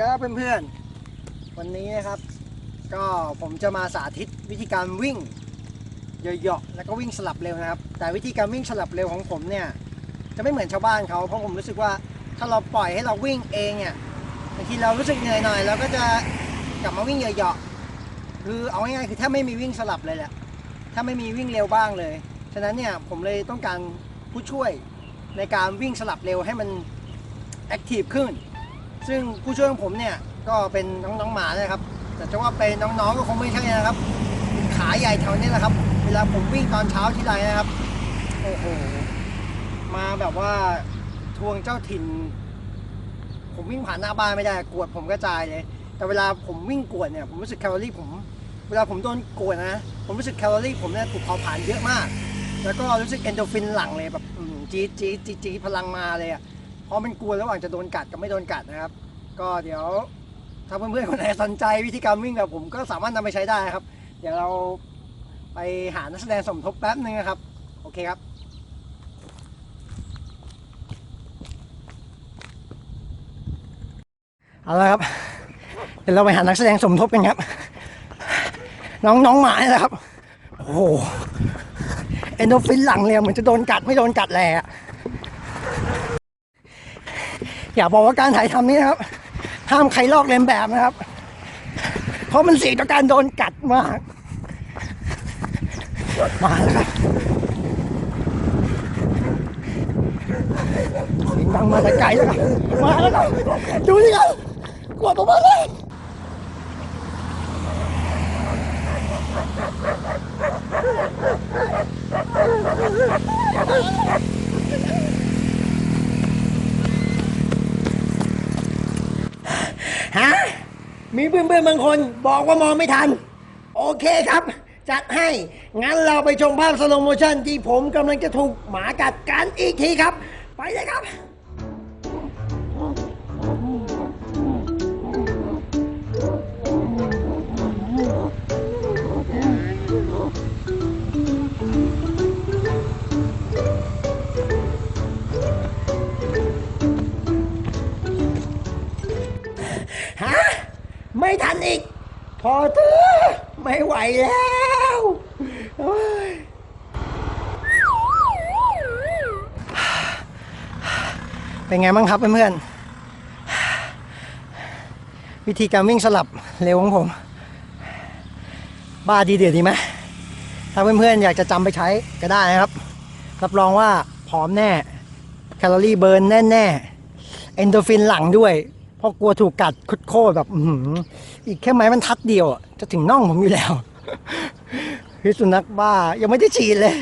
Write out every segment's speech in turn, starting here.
ครับเพื่อนๆ วันนี้นะครับ ก็ผมจะมาสาธิตวิธีการวิ่งเหยาะๆแล้วก็วิ่งสลับเร็วนะครับ แต่วิธีการวิ่งสลับเร็วของผมเนี่ยจะไม่เหมือนชาวบ้านเขาเพราะผมรู้สึกว่าถ้าเราปล่อยให้เราวิ่งเองเนี่ยบางทีเรารู้สึกเหนื่อยหน่อยเราก็จะกลับมาวิ่งเหยาะๆคือเอาง่ายๆคือถ้าไม่มีวิ่งสลับเลยแหละถ้าไม่มีวิ่งเร็วบ้างเลยฉะนั้นเนี่ยผมเลยต้องการผู้ช่วยในการวิ่งสลับเร็วให้มันแอคทีฟขึ้น ซึ่งผู้ช่วยของผมเนี่ยก็เป็นน้องๆหมานะครับ แต่จะว่าเป็นน้องๆก็คงไม่ใช่นะครับขาใหญ่แถวนี้แหละครับ เวลาผมวิ่งตอนเช้าที่ไรนะครับ โอ้โห มาแบบว่าทวงเจ้าถิ่น ผมวิ่งผ่านหน้าบ้านไม่ได้กวดผมกระจายเลย แต่เวลาผมวิ่งกวดเนี่ยผมรู้สึกแคลอรี่ผม เวลาผมโดนกวดนะ ผมรู้สึกแคลอรี่ผมเนี่ยถูกเผาผลาญเยอะมาก แล้วก็รู้สึกเอนโดฟินหลั่งเลยแบบจี๊ดจี๊ดจี๊ดพลังมาเลยอะ เพราะมันกลัวระหว่างจะโดนกัดกับไม่โดนกัดนะครับ ก็เดี๋ยวถ้าเพื่อนๆคนไหนสนใจวิธีการวิ่งแบบผมก็สามารถนำไปใช้ได้ครับ เดี๋ยวเราไปหานักแสดงสมทบแป๊บนึงนะครับ โอเคครับเอาละครับ เดี๋ยวเราไปหานักแสดงสมทบกันครับ น้องน้องหมาเนี่ยแหละครับ โอ้โหเอนโดฟินหลังเลยเหมือนจะโดนกัดไม่โดนกัดแหละ อยากบอกว่าการถ่ายทำนี้นะครับ ห้ามใครลอกเลียนแบบนะครับ เพราะมันเสี่ยงต่อการโดนกัดมาก มาแล้วครับเสียงดังมาแต่ไกลแล้วครับมาแล้วครับดูนี่ครับกวดออกมาเลย ฮะ มีเพื่อนๆบางคนบอกว่ามองไม่ทัน โอเคครับ จัดให้ งั้นเราไปชมภาพสโลโมชั่นที่ผมกำลังจะถูกหมากัดกันอีกทีครับ ไปเลยครับ ฮะไม่ทันอีก พอเถอะไม่ไหวแล้วโอ้ยเป็นไงบ้างครับเพื่อนๆวิธีการวิ่งสลับเร็วของผม บ้าดีเดือดดีไหมถ้าเพื่อนๆอยากจะจำไปใช้ก็ได้นะครับ รับรองว่าผอมแน่ แคลอรี่เบิร์นแน่ๆเอนโดรฟินหลังด้วย เพราะกลัวถูกกัดคุดโคตรแบบ อืออีกแค่ไม้มันทัดเดียวจะถึงน่องผมอยู่แล้วพิษสุนัขบ้ายังไม่ได้ฉีดเลย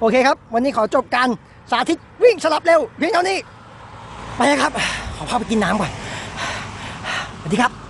โอเคครับ วันนี้ขอจบการสาธิตวิ่งสลับเร็วเพียงเท่านี้ ไปครับ ขอพาไปกินน้ำก่อนสวัสดีครับ